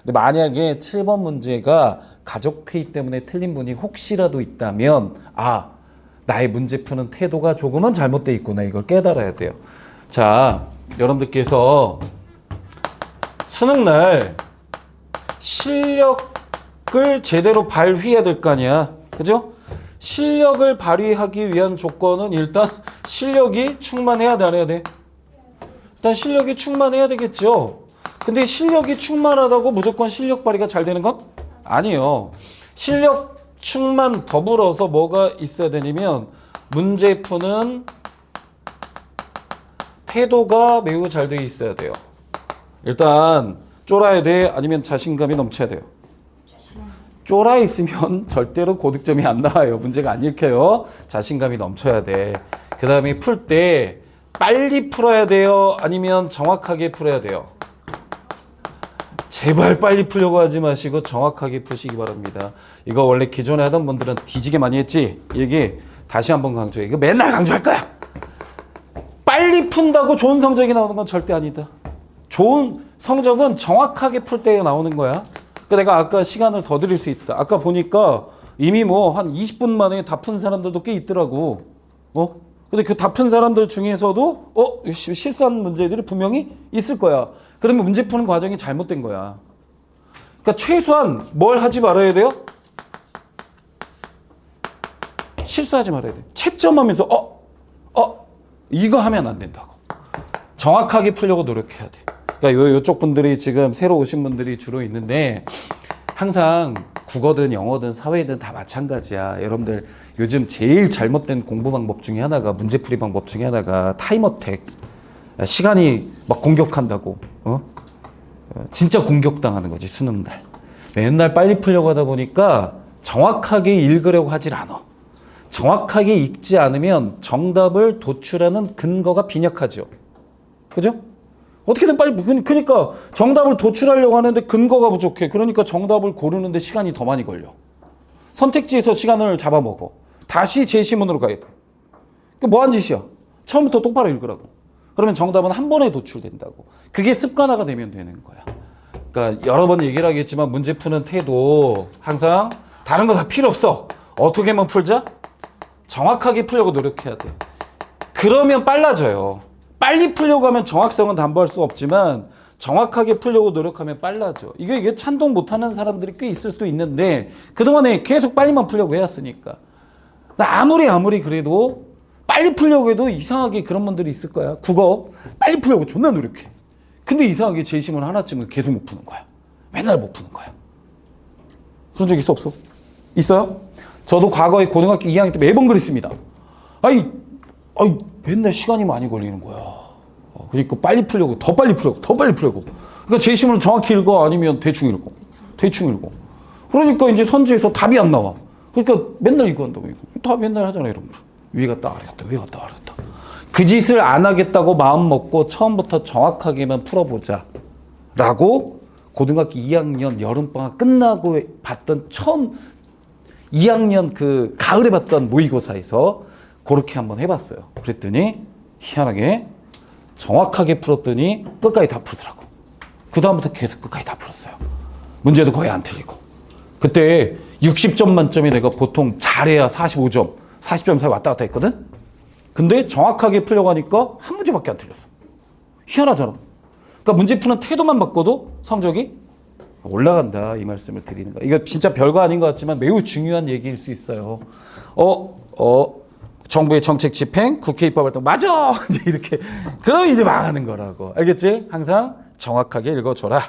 근데 만약에 7번 문제가 가족회의 때문에 틀린 분이 혹시라도 있다면 아 나의 문제 푸는 태도가 조금은 잘못돼 있구나 이걸 깨달아야 돼요. 자 여러분들께서 수능 날 실력을 제대로 발휘해야 될 거 아니야. 그죠? 실력을 발휘하기 위한 조건은 일단 실력이 충만해야 돼, 안 해야 돼? 일단 실력이 충만해야 되겠죠. 근데 실력이 충만하다고 무조건 실력 발휘가 잘 되는 건 아니에요. 실력 충만 더불어서 뭐가 있어야 되냐면 문제 푸는 태도가 매우 잘돼 있어야 돼요. 일단 쫄아야 돼 아니면 자신감이 넘쳐야 돼요. 쫄아 있으면 절대로 고득점이 안 나와요. 문제가 안 읽혀요. 자신감이 넘쳐야 돼. 그 다음에 풀 때 빨리 풀어야 돼요. 아니면 정확하게 풀어야 돼요. 제발 빨리 풀려고 하지 마시고 정확하게 푸시기 바랍니다. 이거 원래 기존에 하던 분들은 뒤지게 많이 했지? 이게 다시 한번 강조해. 이거 맨날 강조할 거야. 빨리 푼다고 좋은 성적이 나오는 건 절대 아니다. 좋은 성적은 정확하게 풀 때 나오는 거야. 그 내가 아까 시간을 더 드릴 수 있다. 아까 보니까 이미 뭐 한 20분 만에 다 푼 사람들도 꽤 있더라고. 어? 근데 그 다 푼 사람들 중에서도 어 시- 실수한 문제들이 분명히 있을 거야. 그러면 문제 푸는 과정이 잘못된 거야. 그러니까 최소한 뭘 하지 말아야 돼요? 실수하지 말아야 돼. 채점하면서 어, 어, 이거 하면 안 된다고. 정확하게 풀려고 노력해야 돼. 그러니까 요, 요쪽 분들이 지금 새로 오신 분들이 주로 있는데 항상 국어든 영어든 사회든 다 마찬가지야. 여러분들 요즘 제일 잘못된 공부 방법 중에 하나가 문제풀이 방법 중에 하나가 타임어택. 시간이 막 공격한다고. 어? 어, 진짜 공격당하는 거지 수능 날. 맨날 빨리 풀려고 하다 보니까 정확하게 읽으려고 하질 않아. 정확하게 읽지 않으면 정답을 도출하는 근거가 빈약하죠. 그죠? 어떻게든 빨리 그- 그러니까 정답을 도출하려고 하는데 근거가 부족해. 그러니까 정답을 고르는데 시간이 더 많이 걸려. 선택지에서 시간을 잡아먹어. 다시 제시문으로 가야 돼. 그 뭐한 짓이야? 처음부터 똑바로 읽으라고. 그러면 정답은 한 번에 도출된다고. 그게 습관화가 되면 되는 거야. 그러니까 여러 번 얘기를 하겠지만 문제 푸는 태도 항상 다른 거 다 필요 없어. 어떻게만 풀자? 정확하게 풀려고 노력해야 돼. 그러면 빨라져요. 빨리 풀려고 하면 정확성은 담보할 수 없지만 정확하게 풀려고 노력하면 빨라져. 이게 이게 찬동 못하는 사람들이 꽤 있을 수도 있는데 그동안에 계속 빨리만 풀려고 해왔으니까. 나 아무리 아무리 그래도 빨리 풀려고 해도 이상하게 그런 분들이 있을 거야. 국어 빨리 풀려고 존나 노력해. 근데 이상하게 제시문 하나쯤은 계속 못 푸는 거야. 맨날 못 푸는 거야. 그런 적 있어 없어? 있어요? 저도 과거에 고등학교 2학년 때 매번 그랬습니다. 아니, 아니 맨날 시간이 많이 걸리는 거야. 어, 그러니까 빨리 풀려고 더 빨리 풀려고 더 빨리 풀려고. 그러니까 제시문을 정확히 읽어 아니면 대충 읽어. 대충 읽어. 그러니까 이제 선지에서 답이 안 나와. 그러니까 맨날 이거 한다고 이거. 다 맨날 하잖아 여러분. 위에 갔다 아래 갔다 위에 갔다 아래 갔다. 그 짓을 안 하겠다고 마음 먹고 처음부터 정확하게만 풀어보자. 라고 고등학교 2학년 여름방학 끝나고 봤던 처음 2학년 그 가을에 봤던 모의고사에서 그렇게 한번 해봤어요. 그랬더니 희한하게 정확하게 풀었더니 끝까지 다 풀더라고. 그 다음부터 계속 끝까지 다 풀었어요. 문제도 거의 안 틀리고. 그때 60점 만점에 내가 보통 잘해야 45점, 40점 사이 왔다 갔다 했거든? 근데 정확하게 풀려고 하니까 한 문제밖에 안 틀렸어. 희한하잖아. 그러니까 문제 푸는 태도만 바꿔도 성적이 올라간다 이 말씀을 드리는 거야. 이거 진짜 별거 아닌 것 같지만 매우 중요한 얘기일 수 있어요. 어, 어, 정부의 정책 집행, 국회 입법 활동 맞아 이제 이렇게 그러면 이제 망하는 거라고 알겠지? 항상 정확하게 읽어줘라.